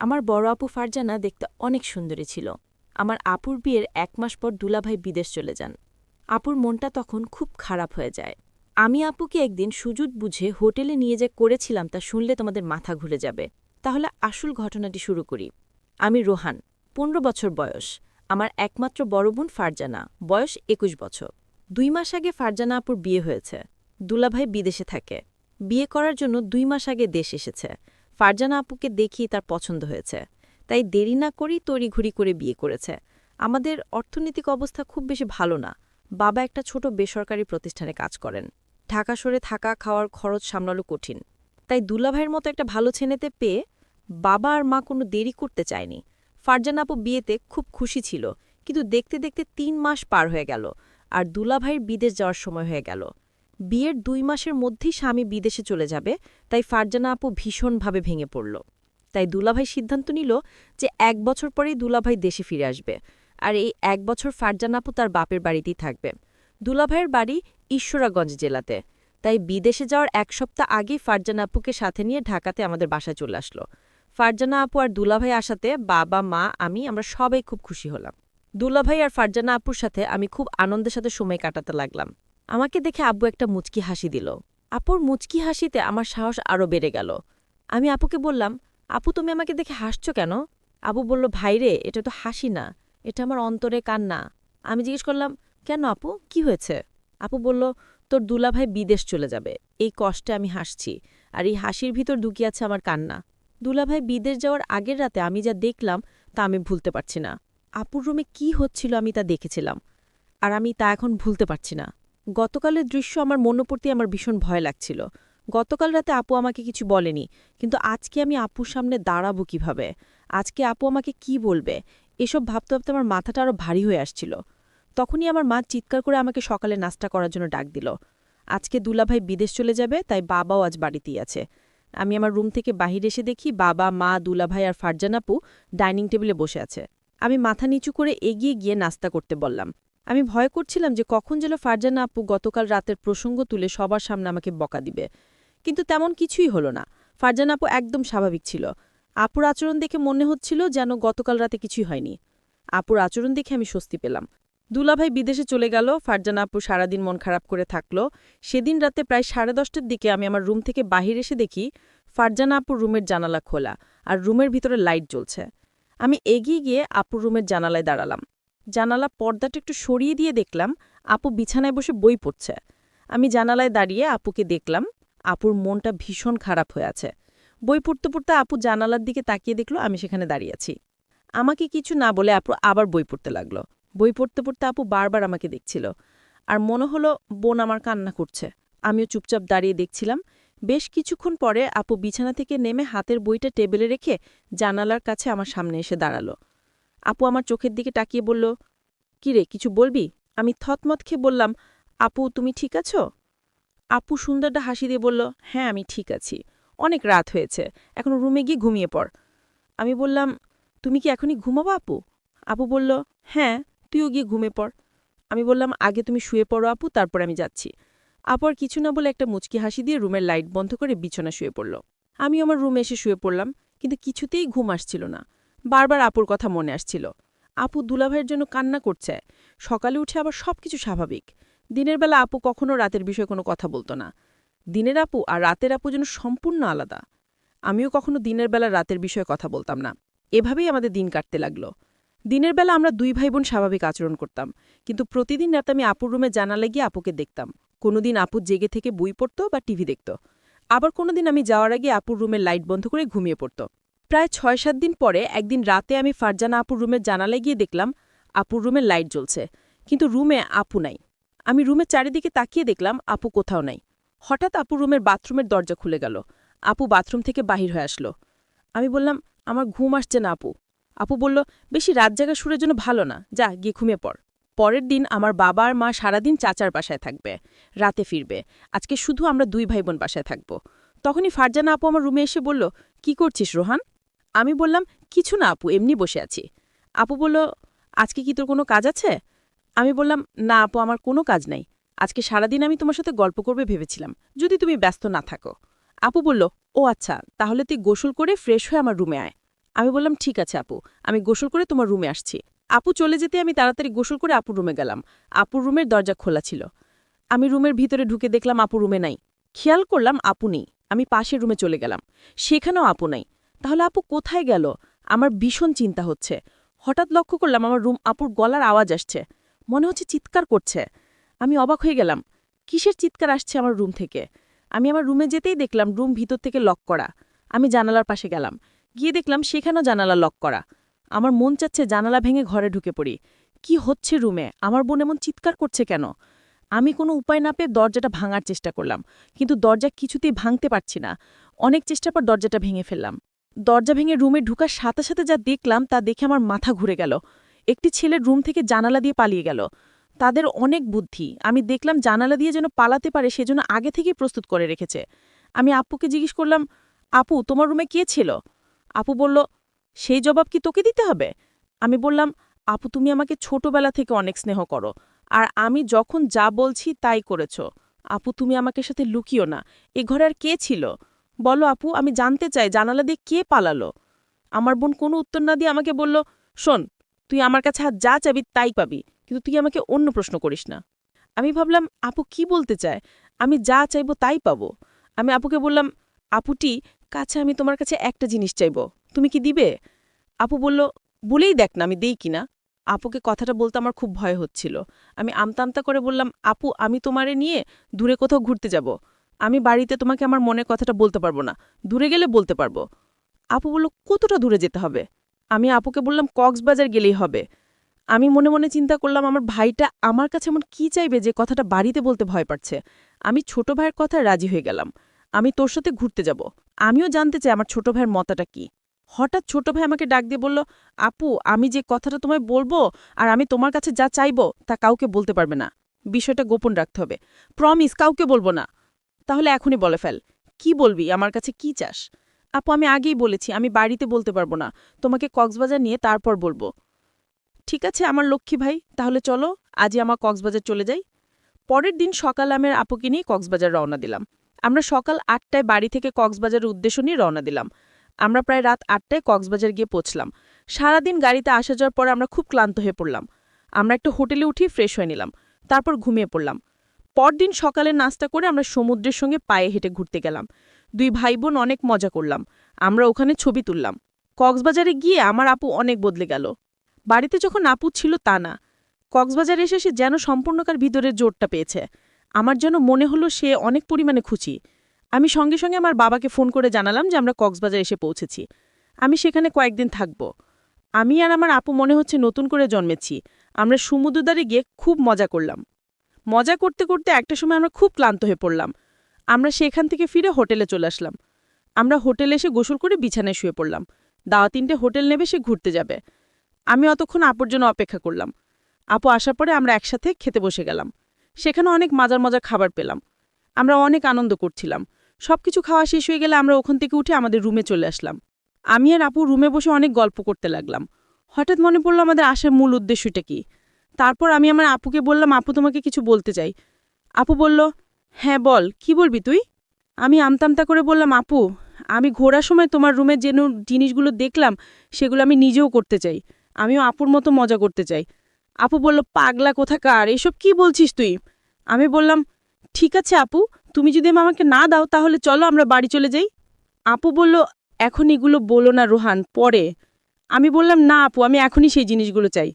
আমার বড় আপু ফারজানা দেখতে অনেক সুন্দরী ছিল। আমার আপুর বিয়ের এক মাস পর দুলাভাই বিদেশ চলে যান। আপুর মনটা তখন খুব খারাপ হয়ে যায়। আমি আপুকে একদিন সুযোগ বুঝে হোটেলে নিয়ে যে করেছিলাম তা শুনলে তোমাদের মাথা ঘুরে যাবে। তাহলে আসল ঘটনাটি শুরু করি। আমি রোহান, পনেরো বছর বয়স। আমার একমাত্র বড় বোন ফারজানা, বয়স একুশ বছর। দুই মাস আগে ফারজানা আপুর বিয়ে হয়েছে। দুলাভাই বিদেশে থাকে। বিয়ে করার জন্য দুই মাস আগে দেশ এসেছে। ফারজানা আপুকে দেখি তার পছন্দ হয়েছে। তাই দেরি না করেই তড়িঘড়ি করে বিয়ে করেছে। আমাদের অর্থনৈতিক অবস্থা খুব বেশি ভালো না। বাবা একটা ছোট বেসরকারি প্রতিষ্ঠানে কাজ করেন। ঢাকা সরে থাকা খাওয়ার খরচ সামলানো কঠিন। তাই দুলাভাইয়ের মতো একটা ভালো ছেনেতে পেয়ে বাবা আর মা কোনো দেরি করতে চায়নি। ফারজানা আপু বিয়েতে খুব খুশি ছিল, কিন্তু দেখতে দেখতে তিন মাস পার হয়ে গেল, আর দুলাভাইয়ের বিদেশ যাওয়ার সময় হয়ে গেল। বিয়ের দুই মাসের মধ্যেই স্বামী বিদেশে চলে যাবে, তাই ফারজানা আপু ভীষণভাবে ভেঙে পড়ল। তাই দুলাভাই সিদ্ধান্ত নিল যে এক বছর পরেই দুলাভাই দেশে ফিরে আসবে। আর এই এক বছর ফারজানা আপু তার বাপের বাড়িতেই থাকবে। দুলাভাইয়ের বাড়ি ঈশ্বরাগঞ্জ জেলাতে। তাই বিদেশে যাওয়ার এক সপ্তাহ আগেই ফারজানা আপুকে সাথে নিয়ে ঢাকাতে আমাদের বাসায় চলে আসলো। ফারজানা আপু আর দুলাভাই আসাতে বাবা, মা, আমি, আমরা সবাই খুব খুশি হলাম। দুলাভাই আর ফারজানা আপুর সাথে আমি খুব আনন্দের সাথে সময় কাটাতে লাগলাম। আমাকে দেখে আব্বু একটা মুচকি হাসি দিল। আপুর মুচকি হাসিতে আমার সাহস আরও বেড়ে গেল। আমি আপুকে বললাম, আপু, তুমি আমাকে দেখে হাসছ কেন? আবু বলল, ভাইরে, এটা তো হাসি না। এটা আমার অন্তরে কান্না। আমি জিজ্ঞেস করলাম, কেন আপু? কি হয়েছে? আপু বলল, তোর দুলাভাই বিদেশ চলে যাবে। এই কষ্টে আমি হাসছি। আর এই হাসির ভিতর দুকিয়ে আছে আমার কান্না। দুলাভাই বিদেশ যাওয়ার আগের রাতে আমি যা দেখলাম, তা আমি ভুলতে পারছি না। আপুর রুমে কি হচ্ছিল আমি তা দেখেছিলাম। আর আমি তা এখন ভুলতে পারছি না। গতকালের দৃশ্য আমার মনোপর্তি আমার ভীষণ ভয় লাগছিল। গতকাল রাতে আপু আমাকে কিছু বলেনি, কিন্তু আজকে আমি আপুর সামনে দাঁড়াবো কীভাবে? আজকে আপু আমাকে কি বলবে? এসব ভাবতে ভাবতে আমার মাথাটা আরও ভারী হয়ে আসছিল। তখনই আমার মা চিৎকার করে আমাকে সকালে নাস্তা করার জন্য ডাক দিল। আজকে দুলাভাই বিদেশ চলে যাবে, তাই বাবাও আজ বাড়িতেই আছে। আমি আমার রুম থেকে বাহির এসে দেখি বাবা, মা, দুলাভাই আর ফারজান আপু ডাইনিং টেবিলে বসে আছে। আমি মাথা নিচু করে এগিয়ে গিয়ে নাস্তা করতে বললাম। আমি ভয় করছিলাম যে কখন যেন ফারজানা আপু গতকাল রাতের প্রসঙ্গ তুলে সবার সামনে আমাকে বকা দিবে। কিন্তু তেমন কিছুই হলো না। ফারজানা আপু একদম স্বাভাবিক ছিল। আপুর আচরণ দেখে মনে হচ্ছিল যেন গতকাল রাতে কিছুই হয়নি। আপুর আচরণ দেখে আমি স্বস্তি পেলাম। দুলাভাই বিদেশে চলে গেল, ফারজানা আপু সারাদিন মন খারাপ করে থাকল। সেদিন রাতে প্রায় সাড়ে দশটার দিকে আমি আমার রুম থেকে বাহির এসে দেখি ফারজানা আপুর রুমের জানালা খোলা আর রুমের ভিতরে লাইট জ্বলছে। আমি এগিয়ে গিয়ে আপুর রুমের জানালায় দাঁড়ালাম। জানালা পর্দাটা একটু সরিয়ে দিয়ে দেখলাম, আপু বিছানায় বসে বই পড়ছে। আমি জানালায় দাঁড়িয়ে আপুকে দেখলাম, আপুর মনটা ভীষণ খারাপ হয়ে আছে। বই পড়তে পড়তে আপু জানালার দিকে তাকিয়ে দেখল, আমি সেখানে দাঁড়িয়ে আছি। আমাকে কিছু না বলে আপু আবার বই পড়তে লাগল। বই পড়তে পড়তে আপু বারবার আমাকে দেখছিল। আর মনে হলো, বোন আমার কান্না করছে। আমিও চুপচাপ দাঁড়িয়ে দেখছিলাম। বেশ কিছুক্ষণ পরে আপু বিছানা থেকে নেমে হাতের বইটা টেবিলে রেখে জানালার কাছে আমার সামনে এসে দাঁড়াল। আপু আমার চোখের দিকে তাকিয়ে বলল কি রে কিছু বলবি? আমি থতমত খেয়ে বললাম, আপু, তুমি ঠিক আছো? আপু সুন্দরটা হাসি দিয়ে বলল হ্যাঁ আমি ঠিক আছি। অনেক রাত হয়েছে, এখন রুমে গিয়ে ঘুমিয়ে পড়। আমি বললাম, তুমি কি এখনই ঘুমাবো, আপু? আপু বলল হ্যাঁ তুইও গিয়ে ঘুমে পড়। আমি বললাম, আগে তুমি শুয়ে পড়ো, আপু, তারপর আমি যাচ্ছি। আপু আর কিছু না বলে একটা মুচকি হাসি দিয়ে রুমের লাইট বন্ধ করে বিছানা শুয়ে পড়ল। আমি আমার রুমে এসে শুয়ে পড়লাম, কিন্তু কিছুতেই ঘুম আসছিল না। বারবার আপুর কথা মনে আসছিল। আপু দুলাভাইয়ের জন্য কান্না করছে। সকালে উঠে আবার সবকিছু স্বাভাবিক। দিনের বেলা আপু কখনো রাতের বিষয়ে কোনো কথা বলতো না। দিনের আপু আর রাতের আপু যেন সম্পূর্ণ আলাদা। আমিও কখনো দিনের বেলা রাতের বিষয়ে কথা বলতাম না। এভাবেই আমাদের দিন কাটতে লাগল। দিনের বেলা আমরা দুই ভাই বোন স্বাভাবিক আচরণ করতাম। কিন্তু প্রতিদিন রাতে আমি আপুর রুমে জানালে গিয়ে আপুকে দেখতাম। কোনোদিন আপু জেগে থেকে বই পড়ত বা টিভি দেখত। আবার কোনোদিন আমি যাওয়ার আগে আপুর রুমের লাইট বন্ধ করে ঘুমিয়ে পড়ত। প্রায় ছয় সাত দিন পরে একদিন রাতে আমি ফারজানা আপুর রুমের জানালে গিয়ে দেখলাম আপুর রুমের লাইট জ্বলছে। কিন্তু রুমে আপু নাই। আমি রুমের চারিদিকে তাকিয়ে দেখলাম আপু কোথাও নাই। হঠাৎ আপু রুমের বাথরুমের দরজা খুলে গেল। আপু বাথরুম থেকে বাহির হয়ে আসলো। আমি বললাম, আমার ঘুম আসছে না আপু। আপু বলল, বেশি রাত জাগা সুরের জন্য ভালো না। যা, গিয়ে ঘুমিয়ে পড়। পরের দিন আমার বাবা আর মা সারাদিন চাচার বাসায় থাকবে। রাতে ফিরবে। আজকে শুধু আমরা দুই ভাই বোন বাসায় থাকব। তখনই ফারজানা আপু আমার রুমে এসে বলল, কি করছিস রোহান? আমি বললাম, কিছু না আপু, এমনি বসে আছি। আপু বলল, আজকে কি তোর কোনো কাজ আছে? আমি বললাম, না আপু, আমার কোনো কাজ নাই। আজকে সারাদিন আমি তোমার সাথে গল্প করবে ভেবেছিলাম, যদি তুমি ব্যস্ত না থাকো। আপু বলল, ও আচ্ছা তাহলে তুই গোসল করে ফ্রেশ হয়ে আমার রুমে আয়। আমি বললাম, ঠিক আছে আপু, আমি গোসল করে তোমার রুমে আসছি। আপু চলে যেতে আমি তাড়াতাড়ি গোসল করে আপুর রুমে গেলাম। আপুর রুমের দরজা খোলা ছিল। আমি রুমের ভিতরে ঢুকে দেখলাম আপু রুমে নাই। খেয়াল করলাম আপু নেই। আমি পাশের রুমে চলে গেলাম। সেখানেও আপু নাই। তাহলে আপু কোথায় গেল? আমার ভীষণ চিন্তা হচ্ছে। হঠাৎ লক্ষ্য করলাম আমার রুম আপুর গলার আওয়াজ আসছে। মনে হচ্ছে চিৎকার করছে। আমি অবাক হয়ে গেলাম, কিসের চিৎকার আসছে আমার রুম থেকে? আমি আমার রুমে যেতেই দেখলাম রুম ভিতর থেকে লক করা। আমি জানালার পাশে গেলাম। গিয়ে দেখলাম সেখানেও জানালা লক করা। আমার মন চাচ্ছে জানালা ভেঙে ঘরে ঢুকে পড়ি। কি হচ্ছে রুমে? আমার বোন এমন চিৎকার করছে কেন? আমি কোনো উপায় না পেয়ে দরজাটা ভাঙার চেষ্টা করলাম, কিন্তু দরজা কিছুতেই ভাঙতে পারছি না। অনেক চেষ্টার পর দরজাটা ভেঙে ফেললাম। দরজা ভেঙে রুমে ঢুকার সাথে সাথে যা দেখলাম তা দেখে আমার মাথা ঘুরে গেল। একটি ছেলের রুম থেকে জানালা দিয়ে পালিয়ে গেল। তাদের অনেক বুদ্ধি। আমি দেখলাম জানালা দিয়ে যেন পালাতে পারে সেজন্য আগে থেকেই প্রস্তুত করে রেখেছে। আমি আপুকে জিজ্ঞেস করলাম, আপু, তোমার রুমে কে ছিল? আপু বলল, সেই জবাব কি তোকে দিতে হবে? আমি বললাম, আপু, তুমি আমাকে ছোটবেলা থেকে অনেক স্নেহ করো, আর আমি যখন যা বলছি তাই করেছ। আপু, তুমি আমাকে সাথে লুকিও না। এ ঘরে আর কে ছিল? বলো আপু, আমি জানতে চাই, জানালা দিয়ে কে পালালো? আমার বোন কোনো উত্তর না দিয়ে আমাকে বলল, শোন, তুই আমার কাছে আর যা চাবি তাই পাবি, কিন্তু তুই আমাকে অন্য প্রশ্ন করিস না। আমি ভাবলাম, আপু কি বলতে চায়? আমি যা চাইব তাই পাবো। আমি আপুকে বললাম, আপুটি, কাছে আমি তোমার কাছে একটা জিনিস চাইব, তুমি কি দিবে? আপু বলল, বলেই দেখ না, আমি দেই কিনা আপুকে কথাটা বলতে আমার খুব ভয় হচ্ছিল। আমি আমতা আমতা করে বললাম, আপু, আমি তোমারে নিয়ে দূরে কোথাও ঘুরতে যাব। আমি বাড়িতে তোমাকে আমার মনের কথাটা বলতে পারব না। দূরে গেলে বলতে পারব। আপু বলল, কতটা দূরে যেতে হবে? আমি আপুকে বললাম, কক্সবাজার গেলেই হবে। আমি মনে মনে চিন্তা করলাম, আমার ভাইটা আমার কাছে এমন কি চাইবে যে কথাটা বাড়িতে বলতে ভয় পাচ্ছে? আমি ছোট ভাইয়ের কথায় রাজি হয়ে গেলাম। আমি তোর সাথে ঘুরতে যাব। আমিও জানতে চাই আমার ছোট ভাইয়ের মতাটা কি। হঠাৎ ছোট ভাই আমাকে ডাক দিয়ে বলল, আপু, আমি যে কথাটা তোমায় বলব আর আমি তোমার কাছে যা চাইব তা কাউকে বলতে পারবে না। বিষয়টা গোপন রাখতে হবে। প্রমিস, কাউকে বলব না। তাহলে এখনই বলে ফেল। কি বলবি? আমার কাছে কি চাস? আপু, আমি আগেই বলেছি, আমি বাড়িতে বলতে পারব না। তোমাকে কক্সবাজার নিয়ে তারপর বলব। ঠিক আছে, আমার লক্ষ্মী ভাই, তাহলে চলো, আজই আমার কক্সবাজার চলে যাই। পরের দিন সকাল আমের আপুকে নিয়ে কক্সবাজার রওনা দিলাম। আমরা সকাল আটটায় বাড়ি থেকে কক্সবাজারের উদ্দেশ্য নিয়ে রওনা দিলাম। আমরা প্রায় রাত আটটায় কক্সবাজার গিয়ে পৌঁছলাম। সারাদিন গাড়িতে আসা যাওয়ার পর আমরা খুব ক্লান্ত হয়ে পড়লাম। আমরা একটা হোটেলে উঠি ফ্রেশ হয়ে নিলাম। তারপর ঘুমিয়ে পড়লাম। পরদিন সকালে নাস্তা করে আমরা সমুদ্রের সঙ্গে পায়ে হেঁটে ঘুরতে গেলাম। দুই ভাই বোন অনেক মজা করলাম। আমরা ওখানে ছবি তুললাম। কক্সবাজারে গিয়ে আমার আপু অনেক বদলে গেল। বাড়িতে যখন আপু ছিল তা না। কক্সবাজারে এসে সে যেন সম্পূর্ণকার ভিতরের জোরটা পেয়েছে। আমার যেন মনে হলো সে অনেক পরিমাণে খুশি। আমি সঙ্গে সঙ্গে আমার বাবাকে ফোন করে জানালাম যে আমরা কক্সবাজার এসে পৌঁছেছি। আমি সেখানে কয়েকদিন থাকব। আমি আর আমার আপু মনে হচ্ছে নতুন করে জন্মেছি। আমরা সমুদ্রদ্বারে গিয়ে খুব মজা করলাম। মজা করতে করতে একটা সময় আমরা খুব ক্লান্ত হয়ে পড়লাম। আমরা সেখান থেকে ফিরে হোটেলে চলে আসলাম। আমরা হোটেলে এসে গোসল করে বিছানায় শুয়ে পড়লাম। দাওয়া তিনটে হোটেল নেবে, সে ঘুরতে যাবে। আমি অতক্ষণ আপুর জন্য অপেক্ষা করলাম। আপু আসার পরে আমরা একসাথে খেতে বসে গেলাম। সেখানে অনেক মজার মজার খাবার পেলাম। আমরা অনেক আনন্দ করছিলাম। সবকিছু খাওয়া শেষ হয়ে গেলে আমরা ওখান থেকে উঠে আমাদের রুমে চলে আসলাম। আমি আর আপু রুমে বসে অনেক গল্প করতে লাগলাম। হঠাৎ মনে পড়ল আমাদের আসার মূল উদ্দেশ্যটা কি? তারপর আমি আমার আপুকে বললাম, আপু, তোমাকে কিছু বলতে চাই। আপু বলল হ্যাঁ বল, কি বলবি তুই? আমি আমতামতা করে বললাম, আপু, আমি ঘোরার সময় তোমার রুমে যেন জিনিসগুলো দেখলাম, সেগুলো আমি নিজেও করতে চাই। আমিও আপুর মতো মজা করতে চাই। আপু বলল, পাগলা কোথাকার, এসব কি বলছিস তুই? আমি বললাম, ঠিক আছে আপু, তুমি যদি আমাকে না দাও, তাহলে চলো আমরা বাড়ি চলে যাই। আপু বলল, এখন এগুলো বলো না রোহান, পরে। আমি বললাম, না আপু, আমি এখনই সেই জিনিসগুলো চাই।